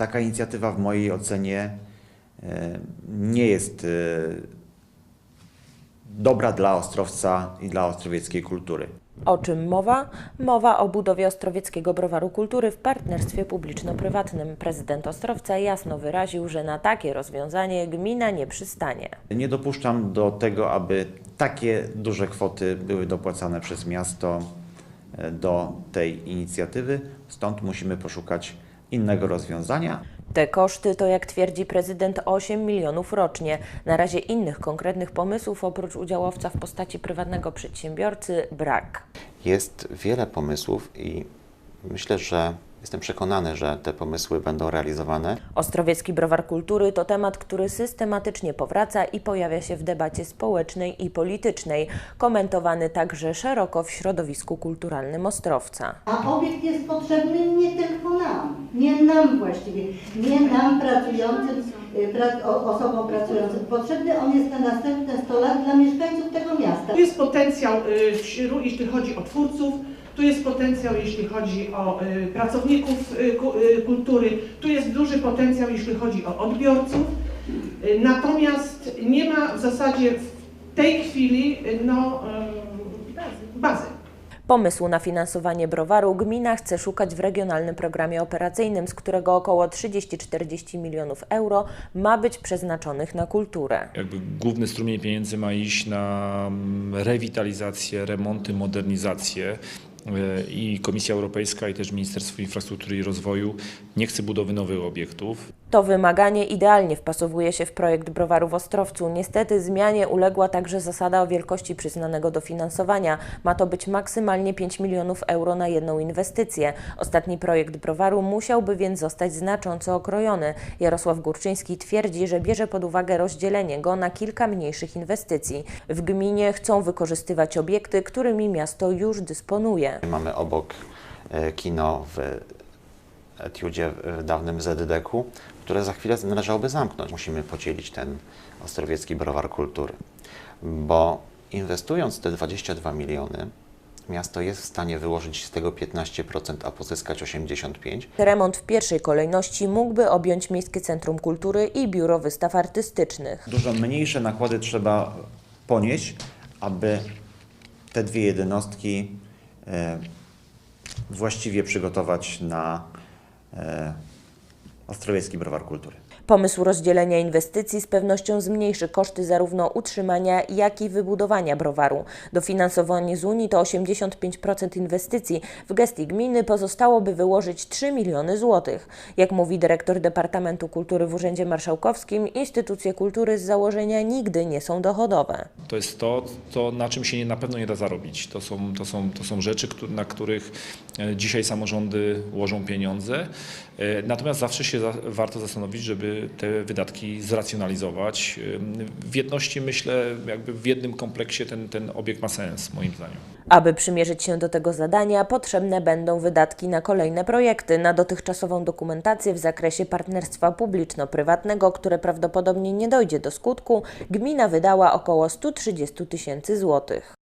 Taka inicjatywa w mojej ocenie e, nie jest e, dobra dla Ostrowca i dla ostrowieckiej kultury. O czym mowa? Mowa o budowie Ostrowieckiego Browaru Kultury w partnerstwie publiczno-prywatnym. Prezydent Ostrowca jasno wyraził, że na takie rozwiązanie gmina nie przystanie. Nie dopuszczam do tego, aby takie duże kwoty były dopłacane przez miasto e, do tej inicjatywy, stąd musimy poszukać innego rozwiązania. Te koszty to, jak twierdzi prezydent, 8 milionów rocznie. Na razie innych konkretnych pomysłów oprócz udziałowca w postaci prywatnego przedsiębiorcy brak. Jest wiele pomysłów i myślę, że jestem przekonany, że te pomysły będą realizowane. Ostrowiecki Browar Kultury to temat, który systematycznie powraca i pojawia się w debacie społecznej i politycznej, komentowany także szeroko w środowisku kulturalnym Ostrowca. A obiekt jest potrzebny nie tylko nam, nie nam właściwie, nie nam pracującym, osobom pracującym. Potrzebny on jest na następne 100 lat dla mieszkańców tego miasta. Tu jest potencjał, y, wśród- jeśli chodzi o twórców, tu jest potencjał, jeśli chodzi o y, pracowników y, ku- y, kultury, tu jest duży potencjał, jeśli chodzi o odbiorców. Y, Natomiast nie ma w zasadzie w tej chwili y, no, y, bazy. Pomysłu na finansowanie browaru gmina chce szukać w regionalnym programie operacyjnym, z którego około 30-40 milionów euro ma być przeznaczonych na kulturę. jakby główny strumień pieniędzy ma iść na mm, rewitalizację, remonty, modernizację. E, I Komisja Europejska i też Ministerstwo Infrastruktury i Rozwoju nie chce budowy nowych obiektów. To wymaganie idealnie wpasowuje się w projekt browaru w Ostrowcu. Niestety zmianie uległa także zasada o wielkości przyznanego dofinansowania. Ma to być maksymalnie 5 milionów euro na jedną inwestycję. Ostatni projekt browaru musiałby więc zostać znacząco okrojony. Jarosław Górczyński twierdzi, że bierze pod uwagę rozdzielenie go na kilka mniejszych inwestycji. W gminie chcą wykorzystywać obiekty, którymi miasto już dysponuje. Mamy obok e, kino w Etiudzie w dawnym ZDK-u, które za chwilę należałoby zamknąć. Musimy podzielić ten ostrowiecki browar kultury, bo inwestując te 22 miliony, miasto jest w stanie wyłożyć z tego 15%, a pozyskać 85%. Remont w pierwszej kolejności mógłby objąć Miejskie Centrum Kultury i Biuro Wystaw Artystycznych. Dużo mniejsze nakłady trzeba ponieść, aby te dwie jednostki e, właściwie przygotować na e, Ostrowiecki Browar Kultury. Pomysł rozdzielenia inwestycji z pewnością zmniejszy koszty zarówno utrzymania, jak i wybudowania browaru. Dofinansowanie z Unii to 85% inwestycji. W gestii gminy pozostałoby wyłożyć 3 miliony złotych. Jak mówi dyrektor Departamentu Kultury w Urzędzie Marszałkowskim, instytucje kultury z założenia nigdy nie są dochodowe. To jest to, to na czym się nie, na pewno nie da zarobić. To są, to są, to są rzeczy, na których e, dzisiaj samorządy łożą pieniądze. E, Natomiast zawsze się warto zastanowić, żeby te wydatki zracjonalizować. W jedności myślę, jakby w jednym kompleksie ten, ten obiekt ma sens, moim zdaniem. Aby przymierzyć się do tego zadania, potrzebne będą wydatki na kolejne projekty, na dotychczasową dokumentację w zakresie partnerstwa publiczno-prywatnego, które prawdopodobnie nie dojdzie do skutku. Gmina wydała około 130 tysięcy złotych.